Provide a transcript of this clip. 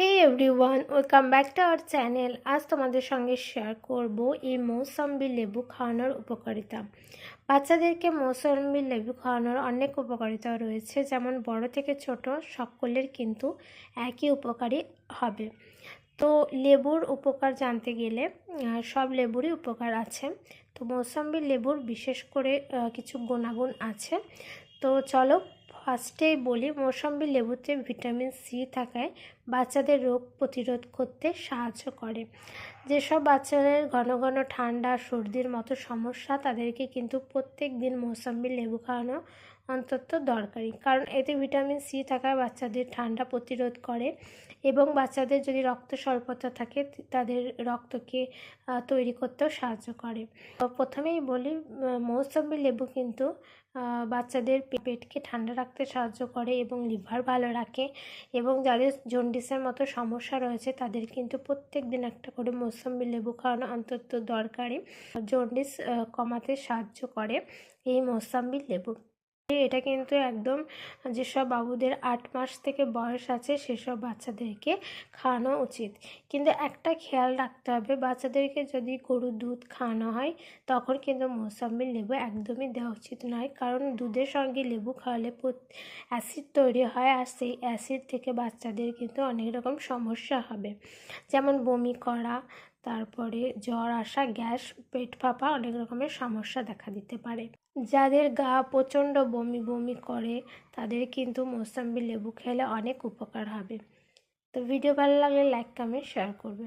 Hey everyone welcome back to our channel আজ তোমাদের সঙ্গে শেয়ার করব এই মৌসম্বি লেবু খাওয়ানোর উপকারিতা। বাচ্চাদেরকে মৌসম্বি লেবু খাওয়ানোর অনেক উপকারিতা রয়েছে, যেমন বড় থেকে ছোট সকলের কিন্তু একই উপকারী হবে। তো লেবুর উপকার জানতে গেলে সব লেবুরই উপকার আছে। তো মৌসম্বি লেবুর বিশেষ করে কিছু গুণাগুণ আছে। তো চলো ফার্স্টেই বলি, মৌসম্বি লেবুতে ভিটামিন সি থাকায় বাচ্চাদের রোগ প্রতিরোধ করতে সাহায্য করে। যেসব বাচ্চাদের ঘন ঘন ঠান্ডা, সর্দির মতো সমস্যা, তাদেরকে কিন্তু প্রত্যেক দিন মৌসম্বি লেবু খাওয়ানো অন্তত দরকারি। কারণ এতে ভিটামিন সি থাকায় বাচ্চাদের ঠান্ডা প্রতিরোধ করে এবং বাচ্চাদের যদি রক্ত স্বল্পতা থাকে তাদের রক্তকে তৈরি করতেও সাহায্য করে। প্রথমেই বলি মৌসম্বি লেবু কিন্তু বাচ্চাদের পেটকে ঠান্ডা রাখতে সাহায্য করে এবং লিভার ভালো রাখে এবং যাদের জন্ডিসের মতো সমস্যা রয়েছে, তাদের কিন্তু প্রত্যেক দিন একটা করে মৌসম্বি লেবু খাওয়ানো অন্তত দরকারি। জন্ডিস কমাতে সাহায্য করে এই মৌসম্বি লেবু। এটা কিন্তু একদম যেসব বাবুদের আট মাস থেকে বয়স আছে সেসব বাচ্চাদেরকে খাওয়ানো উচিত। কিন্তু একটা খেয়াল রাখতে হবে, বাচ্চাদেরকে যদি গরুর দুধ খাওয়ানো হয় তখন কিন্তু মৌসম্বি লেবু একদমই দেওয়া উচিত নয়। কারণ দুধের সঙ্গে লেবু খাওয়ালে অ্যাসিড তৈরি হয় আর সেই অ্যাসিড থেকে বাচ্চাদের কিন্তু অনেক রকম সমস্যা হবে। যেমন বমি করা তারপরে জ্বর আসা, গ্যাস, পেট ফাঁপা অনেক রকমের সমস্যা দেখা দিতে পারে। যাদের গা প্রচণ্ড বমি বমি করে, তাদের কিন্তু মৌসাম্বি লেবু খেলে অনেক উপকার হবে। তো ভিডিও ভালো লাগলে লাইক কমেন্ট শেয়ার করবে।